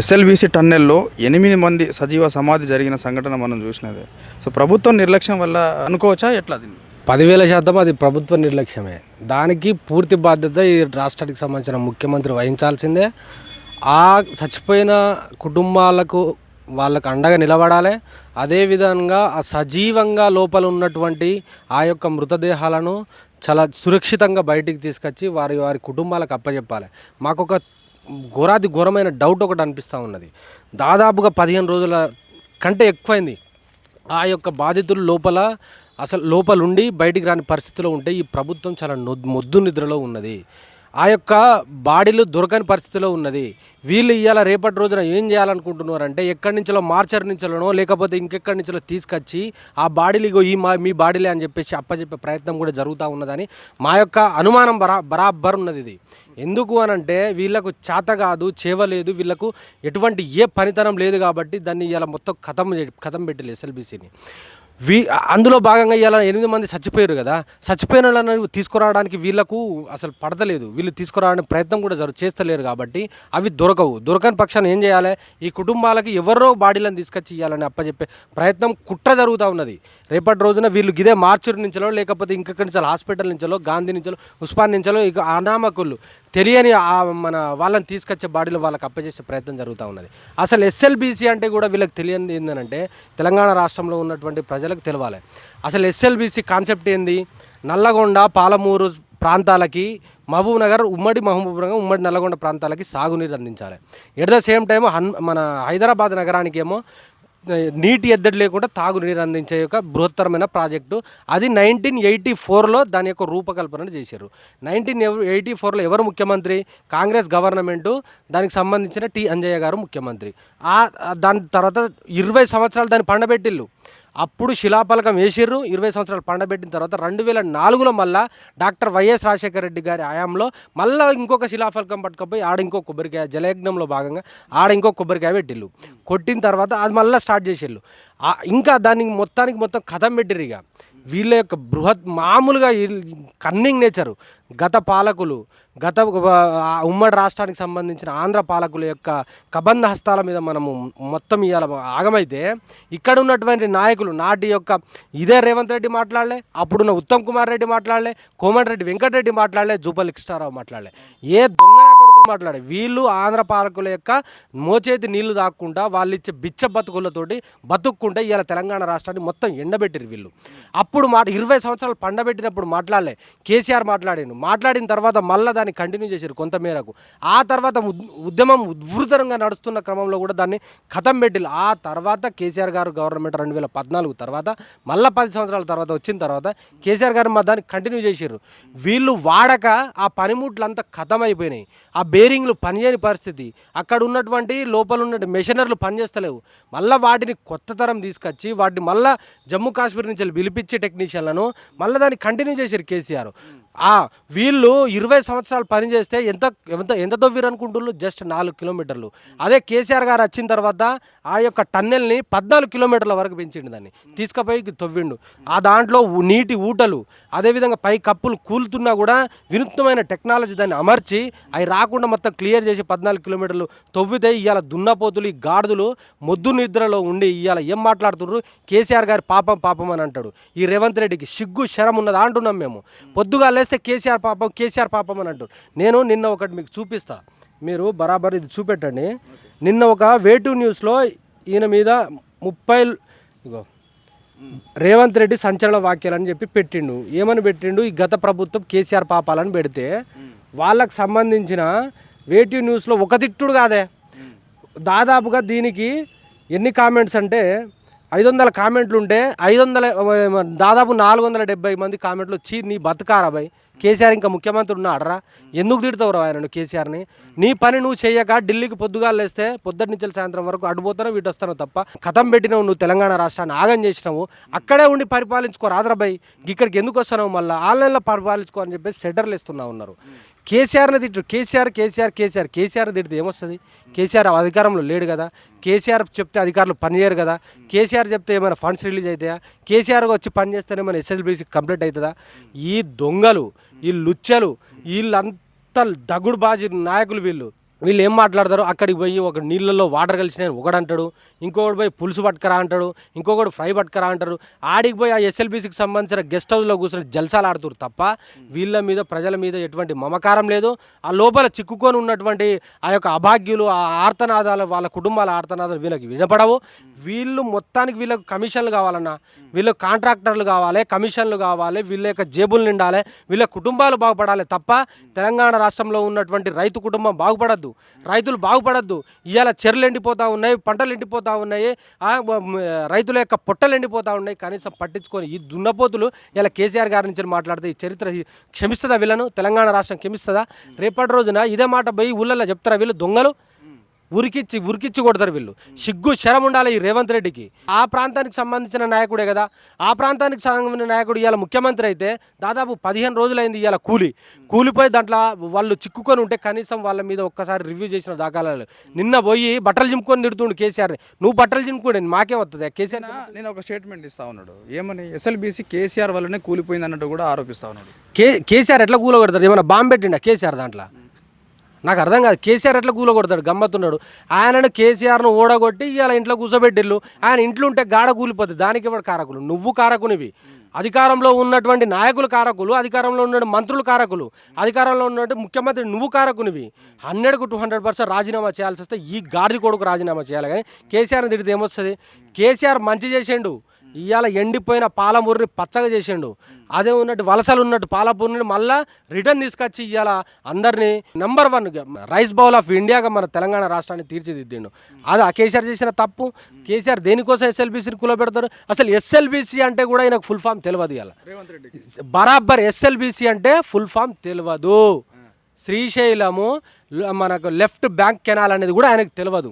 SLBC టన్నెల్లో ఎనిమిది మంది సజీవ సమాధి జరిగిన సంఘటన మనం చూసినదే. సో ప్రభుత్వం నిర్లక్ష్యం వల్ల అనుకోవచ్చా? ఎట్లా దీన్ని పదివేల శాతం అది ప్రభుత్వ నిర్లక్ష్యమే. దానికి పూర్తి బాధ్యత ఈ రాష్ట్రానికి సంబంధించిన ముఖ్యమంత్రి వహించాల్సిందే. ఆ చచ్చిపోయిన కుటుంబాలకు వాళ్ళకు అండగా నిలబడాలి. అదేవిధంగా ఆ సజీవంగా లోపల ఉన్నటువంటి ఆ యొక్క మృతదేహాలను చాలా సురక్షితంగా బయటికి తీసుకొచ్చి వారి వారి కుటుంబాలకు అప్పచెప్పాలి మాకు ఒక ఘోరాది ఘోరమైన డౌట్ ఒకటి అనిపిస్తూ ఉన్నది. దాదాపుగా పదిహేను రోజుల కంటే ఎక్కువైంది. ఆ యొక్క బాధితులు లోపల అసలు లోపలుండి బయటికి రాని పరిస్థితిలో ఉంటే ఈ ప్రభుత్వం చాలా నొద్దు మొద్దు నిద్రలో ఉన్నది. ఆ యొక్క బాడీలు దొరకని పరిస్థితిలో ఉన్నది. వీళ్ళు ఇవాళ రేపటి రోజున ఏం చేయాలనుకుంటున్నారంటే ఎక్కడి నుంచో మార్చర్ నుంచోనో లేకపోతే ఇంకెక్కడి నుంచో తీసుకొచ్చి ఆ బాడీలు ఇగో ఈ మా మీ బాడీలే అని చెప్పేసి అప్పచెప్పే ప్రయత్నం కూడా జరుగుతూ ఉన్నదని మా యొక్క అనుమానం బరా బరాబర్ ఉన్నది ఇది. ఎందుకు అనంటే వీళ్ళకు చేత కాదు చేవలేదు వీళ్ళకు ఎటువంటి ఏ పనితనం లేదు కాబట్టి దాన్ని ఇలా మొత్తం కథం కథం పెట్టలేదు ఎస్ఎల్బీసీని. వీ అందులో భాగంగా ఇలా ఎనిమిది మంది చచ్చిపోయారు కదా. చచ్చిపోయిన వాళ్ళని తీసుకురావడానికి వీళ్ళకు అసలు పడతలేదు. వీళ్ళు తీసుకురావడానికి ప్రయత్నం కూడా జరు చేస్తలేరు కాబట్టి అవి దొరకవు. దొరకని పక్షాన్ని ఏం చేయాలి? ఈ కుటుంబాలకి ఎవరో బాడీలను తీసుకొచ్చి ఇవ్వాలని అప్పచెప్పే ప్రయత్నం కుట్ర జరుగుతూ ఉన్నది. రేపటి రోజున వీళ్ళు గిదే మార్చూరు నుంచో లేకపోతే ఇంకెక్కడి నుంచో హాస్పిటల్ నుంచో గాంధీ నుంచో ఉస్మాన్ నుంచో ఇక అనామకులు తెలియని మన వాళ్ళని తీసుకొచ్చే బాడీలు వాళ్ళకి అప్పచేసే ప్రయత్నం జరుగుతూ ఉన్నది. అసలు ఎస్ఎల్బీసీ అంటే కూడా వీళ్ళకి తెలియని ఏంటంటే తెలంగాణ రాష్ట్రంలో ఉన్నటువంటి ప్రజలకు తెలవాలి. అసలు ఎస్ఎల్బీసీ కాన్సెప్ట్ ఏంది? నల్లగొండ పాలమూరు ప్రాంతాలకి మహబూబ్ నగర్ ఉమ్మడి మహబూబ్నగర్ ఉమ్మడి నల్లగొండ ప్రాంతాలకి సాగునీరు అందించాలి. ఎట్ ద సేమ్ టైం హన్ మన హైదరాబాద్ నగరానికి ఏమో నీటి ఎద్దడి లేకుండా తాగునీరు అందించే యొక్క బృహత్తరమైన ప్రాజెక్టు. అది నైన్టీన్ ఎయిటీ ఫోర్లో దాని యొక్క రూపకల్పన చేశారు. నైన్టీన్ ఎయిటీ ఫోర్లో ఎవరు ముఖ్యమంత్రి? కాంగ్రెస్ గవర్నమెంటు దానికి సంబంధించిన టి అంజయ్య గారు ముఖ్యమంత్రి. దాని తర్వాత ఇరవై సంవత్సరాలు దాన్ని పండబెట్టిల్లు. అప్పుడు శిలాఫలకం వేసిర్రు. ఇరవై సంవత్సరాలు పండబెట్టిన తర్వాత రెండు వేల నాలుగులో మళ్ళా డాక్టర్ వైఎస్ రాజశేఖర రెడ్డి గారి హయాంలో మళ్ళీ ఇంకొక శిలాఫలకం పట్టుకపోయి ఆడ ఇంకో కొబ్బరికాయ జలయజ్ఞంలో భాగంగా ఆడ ఇంకో కొబ్బరికాయ పెట్టిల్లు కొట్టిన తర్వాత అది మళ్ళీ స్టార్ట్ చేసిళ్ళు ఇంకా దానికి మొత్తానికి మొత్తం కథం పెట్టిర్రు ఇక. వీళ్ళ యొక్క బృహత్ మామూలుగా కన్నింగ్ నేచరు. గత పాలకులు గత ఉమ్మడి రాష్ట్రానికి సంబంధించిన ఆంధ్ర పాలకుల యొక్క కబంధ హస్తాల మీద మనము మొత్తం ఇవాళ ఆగమైతే ఇక్కడ ఉన్నటువంటి నాయకులు నాటి యొక్క ఇదే రేవంత్ రెడ్డి మాట్లాడలే అప్పుడున్న ఉత్తమ్ కుమార్ రెడ్డి మాట్లాడలే కోమటిరెడ్డి వెంకటరెడ్డి మాట్లాడలే జూపల్ కృష్ణారావు మాట్లాడలే. ఏ దొంగ మాట్లాడే వీళ్ళు ఆంధ్ర పాలకుల యొక్క మోచేతి నీళ్ళు దాక్కుండా వాళ్ళు ఇచ్చే బిచ్చ బతుకులతోటి బతుక్కుంటే ఇవాళ తెలంగాణ రాష్ట్రాన్ని మొత్తం ఎండబెట్టిరు వీళ్ళు. అప్పుడు మాట ఇరవై సంవత్సరాలు పండబెట్టినప్పుడు మాట్లాడలే. కేసీఆర్ మాట్లాడాను మాట్లాడిన తర్వాత మళ్ళీ దాన్ని కంటిన్యూ చేశారు కొంత మేరకు. ఆ తర్వాత ఉద్యమం ఉధృతంగా నడుస్తున్న క్రమంలో కూడా దాన్ని ఖతం పెట్టిల్లు. ఆ తర్వాత కేసీఆర్ గారు గవర్నమెంట్ రెండు వేల పద్నాలుగు తర్వాత మళ్ళీ పది సంవత్సరాల తర్వాత వచ్చిన తర్వాత కేసీఆర్ గారు మా దాన్ని కంటిన్యూ చేశారు వీళ్ళు వాడక ఆ పనిముట్లంతా ఖతం అయిపోయినాయి ఆ బేరింగ్లు పనిచేయని పరిస్థితి. అక్కడ ఉన్నటువంటి లోపల ఉన్నటువంటి మెషినర్లు పనిచేస్తలేవు. మళ్ళీ వాటిని కొత్త తరం తీసుకొచ్చి వాటిని మళ్ళీ జమ్మూ కాశ్మీర్ నుంచి వెళ్ళి పిలిపించే టెక్నీషియన్లను మళ్ళీ దాన్ని కంటిన్యూ చేశారు కేసీఆర్. వీళ్ళు ఇరవై సంవత్సరాలు పనిచేస్తే ఎంత ఎంత ఎంత తవ్విరు అనుకుంటున్నారు జస్ట్ నాలుగు కిలోమీటర్లు. అదే కేసీఆర్ గారు వచ్చిన తర్వాత ఆ యొక్క టన్నెల్ని పద్నాలుగు కిలోమీటర్ల వరకు పెంచిండు దాన్ని. తీసుకుపోయి తవ్విండు. ఆ దాంట్లో నీటి ఊటలు అదేవిధంగా పై కప్పులు కూలుతున్నా కూడా వినూత్నమైన టెక్నాలజీ దాన్ని అమర్చి అవి రాకుండా మొత్తం క్లియర్ చేసి పద్నాలుగు కిలోమీటర్లు తవ్వితే ఇవాళ దున్నపోతులు ఈ గాడిదలు మొద్దు నిద్రలో ఉండి ఇవాళ ఏం మాట్లాడుతున్నారు కేసీఆర్ గారి పాపం పాపం అని అంటాడు. ఈ రేవంత్ రెడ్డికి సిగ్గు శరం ఉన్నదా అంటున్నాం మేము. పొద్దుగాలే చేస్తే కేసీఆర్ పాపం కేసీఆర్ పాపం అని అంటారు. నేను నిన్న ఒకటి మీకు చూపిస్తా. మీరు బరాబర్ ఇది చూపెట్టండి. నిన్న ఒక వేటు న్యూస్లో ఈయన మీద ముప్పై ఇగో రేవంత్ రెడ్డి సంచలన వాక్యాలని చెప్పి పెట్టిండు. ఏమని పెట్టిండు? ఈ గత ప్రభుత్వం కేసీఆర్ పాపాలని పెడితే వాళ్ళకు సంబంధించిన వేటి న్యూస్లో ఒక తిట్టుడు కాదే. దాదాపుగా దీనికి ఎన్ని కామెంట్స్ అంటే ఐదు వందల కామెంట్లు ఉంటే ఐదు వందల దాదాపు నాలుగు వందల డెబ్బై మంది కామెంట్లు చీ నీ బతుకారా భయ్? కేసీఆర్ ఇంకా ముఖ్యమంత్రి ఉన్నాడరా ఎందుకు తిడతావురా ఆయన కేసీఆర్ని? నీ పని నువ్వు చేయక ఢిల్లీకి పొద్దుగా లేస్తే పొద్దుటి నుంచి సాయంత్రం వరకు అడ్డుపోతాను వీటి వస్తాను తప్ప కథం పెట్టినావు నువ్వు తెలంగాణ రాష్ట్రాన్ని ఆగం చేసినావు. అక్కడే ఉండి పరిపాలించుకో రాదరాబాయ్ ఇక్కడికి ఎందుకు వస్తున్నావు మళ్ళీ? ఆన్లైన్లో పరిపాలించుకో అని చెప్పేసి సెటర్లు ఇస్తున్నా ఉన్నారు. కేసీఆర్ని తిట్టు. కేసీఆర్ కేసీఆర్ కేసీఆర్. కేసీఆర్ తిడితే ఏమొస్తుంది? కేసీఆర్ అధికారంలో లేడు కదా. కేసీఆర్ చెప్తే అధికారులు పనిచేయరు కదా. కేసీఆర్ చెప్తే ఏమైనా ఫండ్స్ రిలీజ్ అవుతాయా? కేసీఆర్ వచ్చి పనిచేస్తేనే మన ఎస్ఎస్బీసీ కంప్లీట్ అవుతుందా? ఈ దొంగలు ఈ లుచ్చలు వీళ్ళంతా దగుడుబాజీ నాయకులు వీళ్ళు. వీళ్ళు ఏం మాట్లాడతారు అక్కడికి పోయి ఒక నీళ్ళల్లో వాటర్ కలిసి నేను ఒకడంటాడు ఇంకొకటి పోయి పులుసు పట్టుకరా అంటాడు ఇంకొకటి ఫ్రై పట్టుకరా అంటారు ఆడికి పోయి ఆ ఎస్ఎల్బీసీకి సంబంధించిన గెస్ట్ హౌస్లో కూర్చొని జల్సాలు ఆడుతారు తప్ప వీళ్ళ మీద ప్రజల మీద ఎటువంటి మమకారం లేదు. ఆ లోపల చిక్కుకొని ఉన్నటువంటి ఆ యొక్క అభాగ్యులు ఆ ఆర్తనాదాలు వాళ్ళ కుటుంబాల ఆర్తనాదాలు వీళ్ళకి వినపడవు. వీళ్ళు మొత్తానికి వీళ్ళకి కమిషన్లు కావాలన్నా వీళ్ళు కాంట్రాక్టర్లు కావాలి కమిషన్లు కావాలి వీళ్ళ యొక్క జేబులు నిండాలి వీళ్ళ కుటుంబాలు బాగుపడాలి తప్ప తెలంగాణ రాష్ట్రంలో ఉన్నటువంటి రైతు కుటుంబం బాగుపడద్దు. రైతులు బాగుపడద్దు. ఇవాళ చెర్లు ఎండిపోతూ ఉన్నాయి పంటలు ఎండిపోతూ ఉన్నాయి రైతుల యొక్క పొట్టలు ఎండిపోతూ ఉన్నాయి. కనీసం పట్టించుకొని ఈ దున్నపోతులు ఇలా కేసీఆర్ గారి నుంచి మాట్లాడితే ఈ చరిత్ర క్షమిస్తుందా వీళ్ళను? తెలంగాణ రాష్ట్రం క్షమిస్తుందా? రేపటి రోజున ఇదే మాట పోయి ఊళ్ళల్లో చెప్తారా వీళ్ళు దొంగలు? ఉరికిచ్చి ఉరికిచ్చి కొడతారు వీళ్ళు. సిగ్గు శరం ఉండాలి ఈ రేవంత్ రెడ్డికి. ఆ ప్రాంతానికి సంబంధించిన నాయకుడే కదా. ఆ ప్రాంతానికి సంబంధించిన నాయకుడు ఇవాళ ముఖ్యమంత్రి అయితే దాదాపు పదిహేను రోజులైంది ఇవాళ కూలి. కూలిపోయి దాంట్లో వాళ్ళు చిక్కుకొని ఉంటే కనీసం వాళ్ళ మీద ఒక్కసారి రివ్యూ చేసిన దాఖలాలు. నిన్న పోయి బట్టలు చింపుకొని తిడుతుండు కేసీఆర్ నువ్వు బట్టలు చింపుకోండి మాకేం వస్తుంది కేసీఆర్ నేను ఒక స్టేట్మెంట్ ఇస్తా ఉన్నాడు. ఏమని? ఎస్ఎల్బీసీ కేసీఆర్ వల్లనే కూలిపోయింది అన్నట్టు కూడా ఆరోపిస్తా ఉన్నాడు. కే కేసీఆర్ ఎట్లా కూల కొడతాడు ఏమైనా బాంబు పెట్టిండా కేసీఆర్ దాంట్లో? నాకు అర్థం కాదు. కేసీఆర్ ఎట్లా కూల కొడతాడు గమ్మత్తున్నాడు. ఆయనను కేసీఆర్ను ఓడగొట్టి ఇవాళ ఇంట్లో కూర్చోబెట్టిల్లు ఆయన ఇంట్లో ఉంటే గాఢ కూలిపోతుంది దానికి ఇవ్వడు కారకులు? నువ్వు కారకునివి. అధికారంలో ఉన్నటువంటి నాయకులు కారకులు అధికారంలో ఉన్న మంత్రులు కారకులు అధికారంలో ఉన్నటువంటి ముఖ్యమంత్రి నువ్వు కారకునివి. హండ్రెడ్కు టూ హండ్రెడ్ పర్సెంట్ రాజీనామా చేయాల్సి వస్తే ఈ గాడిద కొడుకు రాజీనామా చేయాలి. కానీ కేసీఆర్ని తిడితే ఏమొస్తుంది? కేసీఆర్ మంచి చేసిండు. ఇవాళ ఎండిపోయిన పాలమూరిని పచ్చగా చేసిండు. అదే ఉన్నట్టు వలసలు ఉన్నట్టు పాలపూరిని మళ్ళా రిటర్న్ తీసుకొచ్చి ఇవాళ అందరినీ number one rice bowl of ఇండియాగా మన తెలంగాణ రాష్ట్రాన్ని తీర్చిదిద్దిండు. అది ఆ కేసీఆర్ చేసిన తప్పు. కేసీఆర్ దేనికోసం ఎస్ఎల్బీసీని కూలబెడతారు? అసలు ఎస్ఎల్బీసీ అంటే కూడా ఆయనకు ఫుల్ ఫామ్ తెలియదు ఇవాళ బరాబర్ ఎస్ఎల్బిసి అంటే ఫుల్ ఫామ్ తెలియదు శ్రీశైలము మనకు లెఫ్ట్ బ్యాంక్ కెనాల్ అనేది కూడా ఆయనకు తెలియదు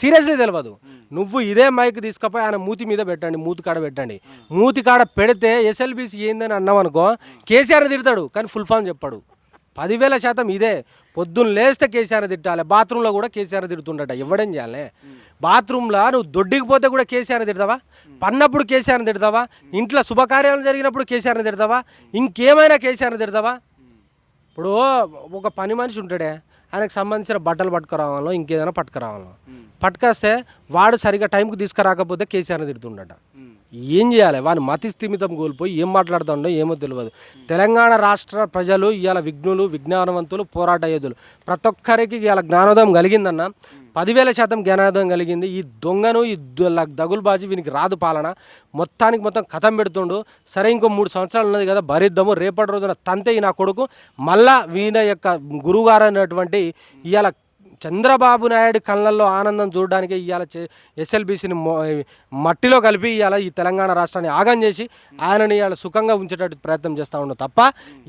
సీరియస్లీ తెలియదు నువ్వు ఇదే మైక్ తీసుకపోయి ఆయన మూతి మీద పెట్టండి మూతి కాడ పెట్టండి. మూతి కాడ పెడితే ఎస్ఎల్బిసి ఏందని అన్నాం అనుకో కేసీఆర్ తిడతాడు కానీ ఫుల్ ఫామ్ చెప్పాడు. పదివేల శాతం ఇదే. పొద్దున్న లేస్తే కేసీఆర్ తిట్టాలి బాత్రూంలో కూడా కేసీఆర్ తిడుతుండట. ఇవ్వడం చేయాలి? బాత్రూంలో నువ్వు దొడ్డికి పోతే కూడా కేసీఆర్ తిడతావా? పన్నప్పుడు కేసీఆర్ తిడతావా? ఇంట్లో శుభకార్యాలు జరిగినప్పుడు కేసీఆర్ తిడతావా? ఇంకేమైనా కేసీఆర్ తిడతావా? ఇప్పుడు ఒక పని మనిషి ఉంటాడే ఆయనకు సంబంధించిన బట్టలు పట్టుకురావాలో ఇంకేదైనా పట్టుకురావాలో. పట్టుకొస్తే వాడు సరిగా టైంకి తీసుకురాకపోతే కేసీఆర్ తిడుతుండట. ఏం చేయాలి? వాని మతి స్థిమితం కోల్పోయి ఏం మాట్లాడుతుండో ఏమో తెలియదు తెలంగాణ రాష్ట్ర ప్రజలు ఇవాళ విఘ్నులు విజ్ఞానవంతులు పోరాట యోధులు. ప్రతి ఒక్కరికి ఇవాళ జ్ఞానోదయం కలిగిందన్న. పదివేల శాతం జ్ఞానార్థం కలిగింది. ఈ దొంగను ఈ దగులుబాజీ వీనికి రాదు పాలన. మొత్తానికి మొత్తం కథం పెడుతుండు. సరే ఇంకో మూడు సంవత్సరాలు ఉన్నది కదా భరిద్దాము. రేపటి రోజున తంతే ఈ నా కొడుకు. మళ్ళా వీణ యొక్క గురువుగారు అనేటువంటి ఇవాళ చంద్రబాబు నాయుడు కళ్ళల్లో ఆనందం చూడడానికి ఇవాళ ఎస్ఎల్బీసీని మట్టిలో కలిపి ఇవాళ ఈ తెలంగాణ రాష్ట్రాన్ని ఆగం చేసి ఆయనని ఇవాళ సుఖంగా ఉంచేటట్టు ప్రయత్నం చేస్తూ ఉన్నాం తప్ప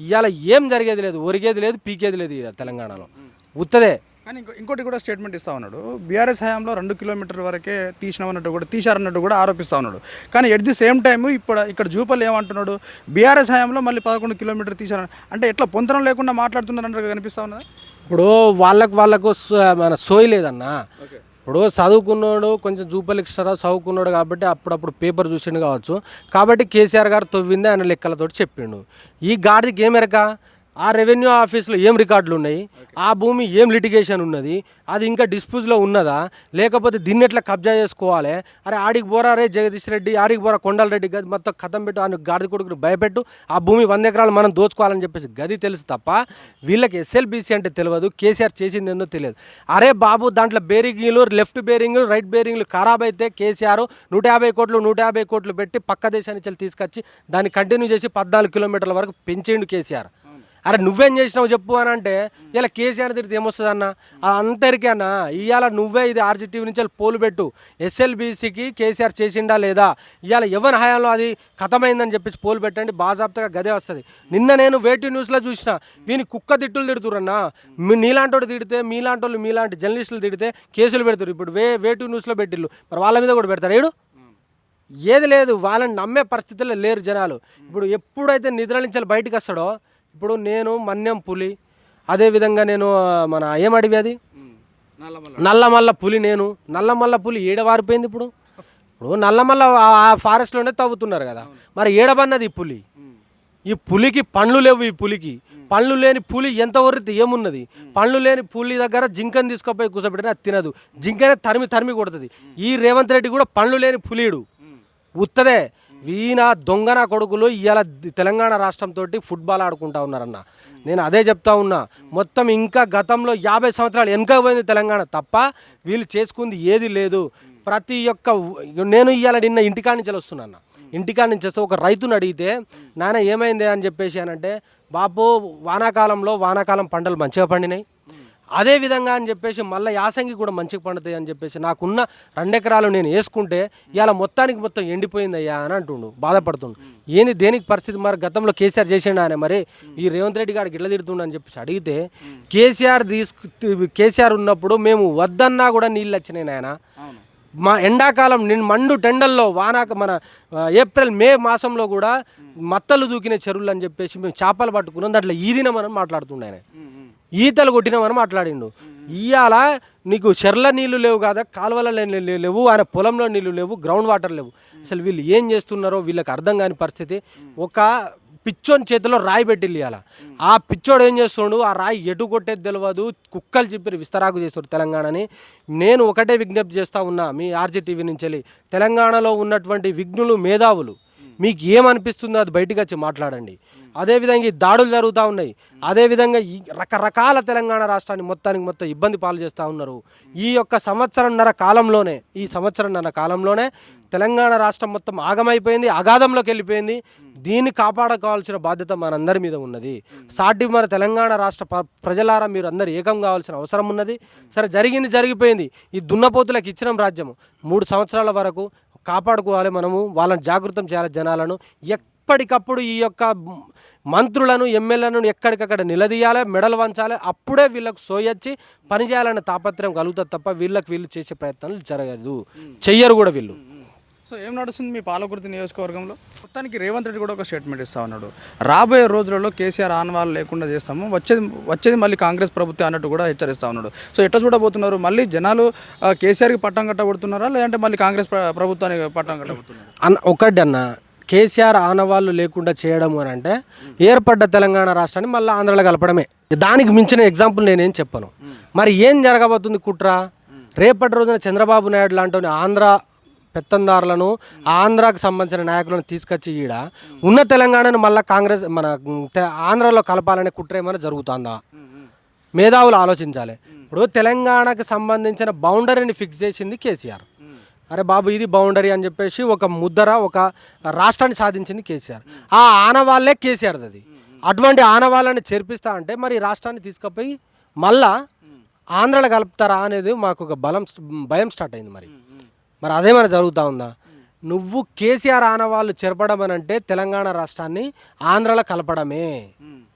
ఇవాళ ఏం జరిగేది లేదు ఒరిగేది లేదు పీకేది లేదు ఇవాళ తెలంగాణలో. ఉత్తదే. కానీ ఇంకో ఇంకోటి కూడా స్టేట్మెంట్ ఇస్తా ఉన్నాడు. బీఆర్ఎస్ హయాంలో రెండు కిలోమీటర్ వరకే తీసినామన్నట్టు కూడా తీశారన్నట్టు కూడా ఆరోపిస్తా ఉన్నాడు. కానీ ఎట్ ది సేమ్ టైం ఇప్పుడు ఇక్కడ జూపల్ ఏమంటున్నాడు? బీఆర్ఎస్ హయాంలో మళ్ళీ పదకొండు కిలోమీటర్ తీశారని. అంటే ఎట్లా పొంతనం లేకుండా మాట్లాడుతున్నారన్నట్టు కనిపిస్తా ఉన్నదా? ఇప్పుడు వాళ్ళకు వాళ్ళకు మన సోయి లేదన్నా. ఇప్పుడు చదువుకున్నాడు కొంచెం జూపల్ ఇస్తారా చదువుకున్నాడు కాబట్టి అప్పుడప్పుడు పేపర్ చూసిండు కావచ్చు. కాబట్టి కేసీఆర్ గారు తవ్వింది ఆయన లెక్కలతోటి చెప్పిండు. ఈ గాడికి ఏం ఎరక? ఆ రెవెన్యూ ఆఫీస్లో ఏం రికార్డులు ఉన్నాయి? ఆ భూమి ఏం లిటిగేషన్ ఉన్నది? అది ఇంకా డిస్ప్యూజ్లో ఉన్నదా? లేకపోతే దీన్ని ఎట్లా కబ్జా చేసుకోవాలి? అరే ఆడికి పోరా రే జగదీష్ రెడ్డి ఆడికి పోరా కొండల రెడ్డి గది మొత్తం కథం పెట్టు ఆయన గాడిద కొడుకుని భయపెట్టు ఆ భూమి వంద ఎకరాలు మనం దోచుకోవాలని చెప్పేసి గది తెలుసు తప్ప వీళ్ళకి ఎస్ఎల్బీసీ అంటే తెలియదు కేసీఆర్ చేసింది ఏందో తెలియదు. అరే బాబు దాంట్లో బేరింగ్లు లెఫ్ట్ బేరింగ్లు రైట్ బేరింగ్లు ఖరాబ్ అయితే కేసీఆర్ నూట యాభై కోట్లు నూట యాభై కోట్లు పెట్టి పక్క దేశానికి వెళ్ళి తీసుకొచ్చి దాన్ని కంటిన్యూ చేసి పద్నాలుగు కిలోమీటర్ల వరకు పెంచిండు కేసీఆర్. అరే నువ్వేం చేసినావు చెప్పు అని అంటే ఇలా కేసీఆర్ తిరిగితే ఏమొస్తుంది అన్న? అంతరికీ అన్న ఇవాళ నువ్వే ఇది ఆర్జీటీవీ నుంచి వెళ్ళి పోలు పెట్టు. ఎస్ఎల్బీసీకి కేసీఆర్ చేసిండా లేదా? ఇవాళ ఎవరి హయాంలో అది కథమైందని చెప్పేసి పోలు పెట్టండి. బాజాబ్తగా గదే వస్తుంది. నిన్న నేను వేటి న్యూస్లో చూసిన వీని కుక్క తిట్టులు తిడుతురన్నా నీలాంటి వాడు తిడితే మీలాంటి వాళ్ళు మీలాంటి జర్నలిస్టులు తిడితే కేసులు పెడతారు ఇప్పుడు వే వేటు న్యూస్లో పెట్టిల్లు. మరి వాళ్ళ మీద కూడా పెడతారు ఏడు? ఏది లేదు వాళ్ళని నమ్మే పరిస్థితుల్లో లేరు జనాలు. ఇప్పుడు ఎప్పుడైతే నిద్ర నుంచి బయటకు వస్తాడో ఇప్పుడు నేను మన్యం పులి అదేవిధంగా నేను మన ఏం అడివి అది నల్లమల్ల. పులి నేను. నల్లమల్ల పులి ఏడవారిపోయింది ఇప్పుడు. ఇప్పుడు నల్లమల్ల ఆ- ఫారెస్ట్లోనే తవ్వుతున్నారు కదా. మరి ఏడబన్నది ఈ పులి? ఈ పులికి పండ్లు లేవు ఈ పులికి. పండ్లు లేని పులి ఎంత వరితే ఏమున్నది పండ్లు లేని పులి దగ్గర జింకని తీసుకుపోయి కూర్చోబెట్టిన అది తినదు. జింకనే తరిమి తరిమి కొడుతుంది. ఈ రేవంత్ రెడ్డి కూడా పండ్లు లేని పులియుడు ఉత్తదే. వీణ దొంగన కొడుకులు ఇవాళ తెలంగాణ రాష్ట్రంతో ఫుట్బాల్ ఆడుకుంటా ఉన్నారన్న. నేను అదే చెప్తా ఉన్నా. మొత్తం ఇంకా గతంలో యాభై సంవత్సరాలు వెనకపోయింది తెలంగాణ తప్ప వీళ్ళు చేసుకుంది ఏది లేదు. ప్రతి ఒక్క నేను ఇవాళ నిన్న ఇంటికాడ నుంచి వస్తున్నా ఇంటికాడ నుంచి వస్తే ఒక రైతును అడిగితే నాన్న ఏమైంది? అని చెప్పేసి అని అంటే బాపు వానాకాలంలో వానాకాలం పంటలు మంచిగా పండినాయి. అదే విధంగా అని చెప్పేసి మళ్ళీ యాసంగి కూడా మంచిగా పండుతాయి అని చెప్పేసి నాకున్న రెండెకరాలు నేను వేసుకుంటే ఇవాళ మొత్తానికి మొత్తం ఎండిపోయిందయ్యా అని అంటుండు బాధపడుతుండు. ఏంది దేనికి పరిస్థితి మరి? గతంలో కేసీఆర్ చేసిండు ఆయన మరి? ఈ రేవంత్ రెడ్డి గారికి ఇట్లా తిడుతుండు అని చెప్పేసి అడిగితే కేసీఆర్ తీసుకు కేసీఆర్ ఉన్నప్పుడు మేము వద్దన్నా కూడా నీళ్ళు వచ్చినాయి నాయన. మా ఎండాకాలం నేను మండు టెండల్లో వానాక మన ఏప్రిల్ మే మాసంలో కూడా మత్తలు దూకిన చెరువులు అని చెప్పేసి మేము చేపలు పట్టుకున్నాం. దాంట్లో ఈదినమని మాట్లాడుతుండే ఆయన. ఈతలు కొట్టినామని మాట్లాడిండు. ఇవాళ నీకు చెర్ల నీళ్ళు లేవు కదా కాలువల లేవు ఆయన పొలంలో నీళ్ళు లేవు గ్రౌండ్ వాటర్ లేవు. అసలు వీళ్ళు ఏం చేస్తున్నారో వీళ్ళకి అర్థం కాని పరిస్థితి. ఒక పిచ్చోని చేతిలో రాయి పెట్టి ఇవాళ ఆ పిచ్చోడు ఏం చేస్తుండు? ఆ రాయి ఎటు కొట్టేది తెలియదు కుక్కలు చెప్పి విస్తరాకు చేస్తాడు తెలంగాణని. నేను ఒకటే విజ్ఞప్తి చేస్తూ ఉన్నా మీ ఆర్జీటీవీ నుంచి తెలంగాణలో ఉన్నటువంటి విఘ్నులు మేధావులు మీకు ఏమనిపిస్తుందో అది బయటకు వచ్చి మాట్లాడండి. అదేవిధంగా ఈ దాడులు జరుగుతూ ఉన్నాయి. అదేవిధంగా ఈ రకరకాల తెలంగాణ రాష్ట్రాన్ని మొత్తానికి మొత్తం ఇబ్బంది పాలు చేస్తూ ఉన్నారు. ఈ యొక్క సంవత్సరంన్నర కాలంలోనే ఈ సంవత్సరంన్నర కాలంలోనే తెలంగాణ రాష్ట్రం మొత్తం ఆగమైపోయింది అగాధంలోకి వెళ్ళిపోయింది. దీన్ని కాపాడుకోవాల్సిన బాధ్యత మనందరి మీద ఉన్నది. సాటి మన తెలంగాణ రాష్ట్ర ప్ర- ప్రజలారా మీరు అందరు ఏకం కావాల్సిన అవసరం ఉన్నది. సరే జరిగింది జరిగిపోయింది. ఈ దున్నపోతులకు ఇచ్చిన రాజ్యం. మూడు సంవత్సరాల వరకు కాపాడుకోవాలి మనము వాళ్ళని జాగృతం చేయాలి జనాలను. ఎప్పటికప్పుడు ఈ యొక్క మంత్రులను ఎమ్మెల్యేలను ఎక్కడికక్కడ నిలదీయాలి మెడలు వంచాలి అప్పుడే వీళ్ళకు సోయొచ్చి పనిచేయాలనే తాపత్రయం కలుగుతుంది తప్ప వీళ్ళకి వీళ్ళు చేసే ప్రయత్నాలు జరగదు. చెయ్యరు కూడా వీళ్ళు. సో ఏం నడుస్తుంది మీ పాలకుర్తి నియోజకవర్గంలో? మొత్తానికి రేవంత్ రెడ్డి కూడా ఒక స్టేట్మెంట్ ఇస్తా ఉన్నాడు. రాబోయే రోజులలో కేసీఆర్ ఆనవాళ్ళు లేకుండా చేస్తాము. వచ్చేది వచ్చేది మళ్ళీ కాంగ్రెస్ ప్రభుత్వం అన్నట్టు కూడా హెచ్చరిస్తా ఉన్నాడు. సో ఎట్లా చూడబోతున్నారు? మళ్ళీ జనాలు కేసీఆర్కి పట్టం కట్టబడుతున్నారా? లేదంటే మళ్ళీ కాంగ్రెస్ ప్ర- ప్రభుత్వానికి పట్టం కట్టబడుతున్నారు? అన్న ఒకటి అన్న కేసీఆర్ ఆనవాళ్ళు లేకుండా చేయడం అని అంటే ఏర్పడ్డ తెలంగాణ రాష్ట్రాన్ని మళ్ళీ ఆంధ్రలో కలపడమే. దానికి మించిన ఎగ్జాంపుల్ నేనేం చెప్పను. మరి ఏం జరగబోతుంది కుట్ర? రేపటి రోజున చంద్రబాబు నాయుడు లాంటి ఆంధ్ర పెత్తందారులను ఆంధ్రాకు సంబంధించిన నాయకులను తీసుకొచ్చి ఈడ ఉన్న తెలంగాణను మళ్ళీ కాంగ్రెస్ మన తె- ఆంధ్రాలో కలపాలనే కుట్ర ఏమైనా జరుగుతుందా? మేధావులు ఆలోచించాలి. ఇప్పుడు తెలంగాణకు సంబంధించిన బౌండరీని ఫిక్స్ చేసింది కేసీఆర్. అరే బాబు ఇది బౌండరీ అని చెప్పేసి ఒక ముద్దర ఒక రాష్ట్రాన్ని సాధించింది కేసీఆర్. ఆ ఆనవాళ్ళే కేసీఆర్ది అది. అటువంటి ఆనవాళ్ళని చేర్పిస్తా అంటే మరి రాష్ట్రాన్ని తీసుకుపోయి మళ్ళా ఆంధ్రలో కలుపుతారా అనేది మాకు ఒక బలం భయం స్టార్ట్ అయింది మరి. మరి అదేమైనా జరుగుతూ ఉందా? నువ్వు కేసీఆర్ ఆనవాళ్ళు చెరపడం అని అంటే తెలంగాణ రాష్ట్రాన్ని ఆంధ్రలో కలపడమే.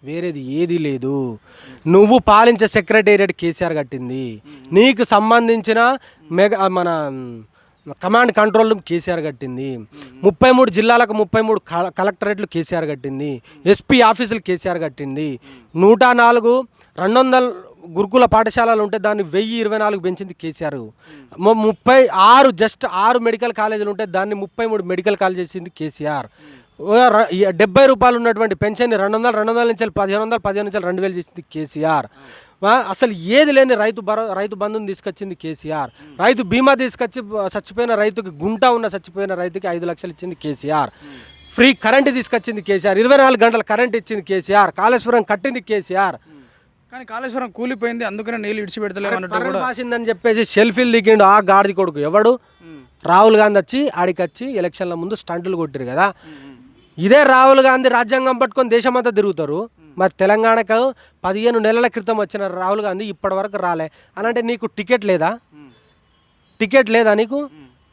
వేరేది ఏది లేదు. నువ్వు పాలించే సెక్రటేరియట్ కేసీఆర్ కట్టింది. నీకు సంబంధించిన మెగా మన కమాండ్ కంట్రోల్ రూమ్ కేసీఆర్ కట్టింది. ముప్పై మూడు జిల్లాలకు ముప్పై మూడు కల- కలెక్టరేట్లు కేసీఆర్ కట్టింది. ఎస్పీ ఆఫీసులు కేసీఆర్ కట్టింది. నూట నాలుగు రెండు వందల గురుకుల పాఠశాలలు ఉంటే దాన్ని వెయ్యి ఇరవై నాలుగు పెంచింది కేసీఆర్. ముప్పై ఆరు జస్ట్ ఆరు మెడికల్ కాలేజీలు ఉంటే దాన్ని ముప్పై మూడు మెడికల్ కాలేజ్ చేసింది కేసీఆర్. డెబ్బై రూపాయలు ఉన్నటువంటి పెన్షన్ రెండు వందలు రెండు వందల నుంచి పదిహేను వందలు పదిహేను నుంచి రెండు వేలు చేసింది కేసీఆర్. అసలు ఏది లేని రైతు భరో రైతు బంధుని తీసుకొచ్చింది కేసీఆర్. రైతు బీమా తీసుకొచ్చి చచ్చిపోయిన రైతుకి గుంట ఉన్న చచ్చిపోయిన రైతుకి ఐదు లక్షలు ఇచ్చింది కేసీఆర్. ఫ్రీ కరెంట్ తీసుకొచ్చింది కేసీఆర్. ఇరవై నాలుగు గంటల కరెంట్ ఇచ్చింది కేసీఆర్. కాళేశ్వరం కట్టింది కేసీఆర్. కానీ కాళేశ్వరం కూలిపోయింది అందుకనే నీళ్ళు ఇడిచిపెడతలేము అన్నట్టు కూడా పాసిందని చెప్పేసి సెల్ఫీలు దిగిండు ఆ గాడిది కొడుకు. ఎవడు? రాహుల్ గాంధీ వచ్చి ఆడికి వచ్చి ఎలక్షన్ల ముందు స్టంటులు కొట్టిరు కదా. ఇదే రాహుల్ గాంధీ రాజ్యాంగం పట్టుకొని దేశమంతా తిరుగుతారు. మరి తెలంగాణకు పదిహేను నెలల క్రితం వచ్చిన రాహుల్ గాంధీ ఇప్పటి వరకు రాలే. అని అంటే నీకు టికెట్ లేదా? టికెట్ లేదా నీకు?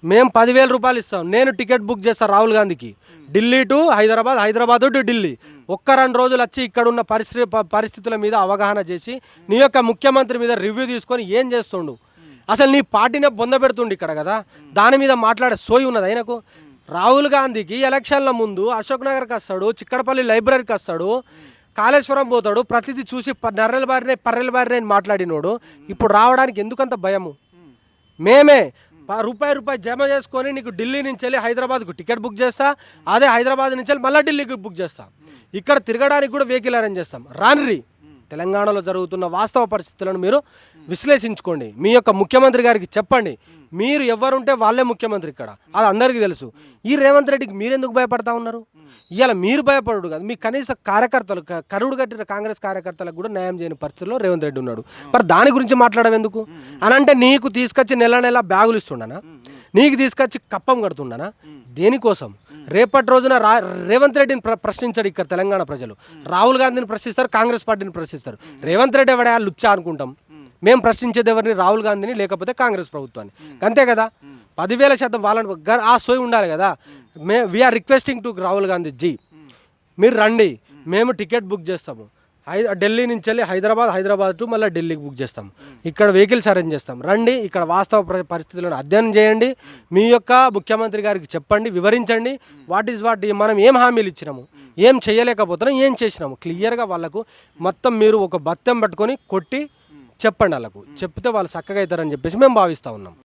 మేము పదివేల రూపాయలు ఇస్తాం. నేను టికెట్ బుక్ చేస్తాను రాహుల్ గాంధీకి. Delhi to Hyderabad Hyderabad to Delhi. ఒక్క రెండు రోజులు వచ్చి ఇక్కడ ఉన్న పరిస్థితి పరిస్థితుల మీద అవగాహన చేసి నీ యొక్క ముఖ్యమంత్రి మీద రివ్యూ తీసుకొని ఏం చేస్తుండు? అసలు నీ పార్టీనే పొందబెడుతుండు ఇక్కడ కదా? దాని మీద మాట్లాడే సోయి ఉన్నది ఆయనకు రాహుల్ గాంధీకి ఎలక్షన్ల ముందు అశోక్ నగర్కి వస్తాడు చిక్కడపల్లి లైబ్రరీకి వస్తాడు కాళేశ్వరం పోతాడు ప్రతిదీ చూసి నర్రెల బారినే పర్రెల బారినే మాట్లాడినోడు. ఇప్పుడు రావడానికి ఎందుకంత భయము? మేమే రూపాయి రూపాయి జమ చేసుకొని నీకు ఢిల్లీ నుంచి వెళ్ళి హైదరాబాద్కు టికెట్ బుక్ చేస్తా అదే హైదరాబాద్ నుంచి వెళ్ళి మళ్ళీ ఢిల్లీకి బుక్ చేస్తా. ఇక్కడ తిరగడానికి కూడా వెహికల్ అరేంజ్ చేస్తాం. రాన్రీ. తెలంగాణలో జరుగుతున్న వాస్తవ పరిస్థితులను మీరు విశ్లేషించుకోండి. మీ యొక్క ముఖ్యమంత్రి గారికి చెప్పండి. మీరు ఎవరుంటే వాళ్ళే ముఖ్యమంత్రి ఇక్కడ. అది అందరికీ తెలుసు. ఈ రేవంత్ రెడ్డికి మీరెందుకు భయపడతా ఉన్నారు? ఇవాళ మీరు భయపడడు కాదు. మీ కనీస కార్యకర్తలు కరుడు కట్టిన కాంగ్రెస్ కార్యకర్తలకు కూడా న్యాయం చేయని పరిస్థితుల్లో రేవంత్ రెడ్డి ఉన్నాడు. మరి దాని గురించి మాట్లాడడం ఎందుకు? అని అంటే నీకు తీసుకొచ్చి నెల నెల బ్యాగులు ఇస్తుండనా? నీకు తీసుకొచ్చి కప్పం కడుతుండనా? దేనికోసం? రేపటి రోజున రా రేవంత్ రెడ్డిని ప్ర ప్రశ్నించాడు ఇక్కడ తెలంగాణ ప్రజలు. రాహుల్ గాంధీని ప్రశ్నిస్తారు కాంగ్రెస్ పార్టీని ప్రశ్నిస్తారు. రేవంత్ రెడ్డి ఎవడా? లుచ్చా అనుకుంటాం. మేము ప్రశ్నించేది ఎవరిని? రాహుల్ గాంధీని లేకపోతే కాంగ్రెస్ ప్రభుత్వాన్ని. అంతే కదా? పదివేల శాతం వాళ్ళని ఆ సోయి ఉండాలి కదా? మే we are requesting to Rahul Gandhi ji మీరు రండి. మేము టికెట్ బుక్ చేస్తాము. హై ఢిల్లీ నుంచి వెళ్ళి హైదరాబాద్ హైదరాబాద్ టు మళ్ళీ ఢిల్లీకి బుక్ చేస్తాం. ఇక్కడ వెహికల్స్ అరేంజ్ చేస్తాం. రండి ఇక్కడ వాస్తవ పరిస్థితులను అధ్యయనం చేయండి. మీ యొక్క ముఖ్యమంత్రి గారికి చెప్పండి వివరించండి. వాట్ ఈజ్ వాట్ మనం ఏం హామీలు ఇచ్చినాము? ఏం చేయలేకపోతున్నాం ఏం చేసినాము? క్లియర్గా వాళ్ళకు మొత్తం మీరు ఒక బత్తం పట్టుకొని కొట్టి చెప్పండి వాళ్ళకు. చెప్తే వాళ్ళు చక్కగా అవుతారని చెప్పేసి మేము భావిస్తూ ఉన్నాం.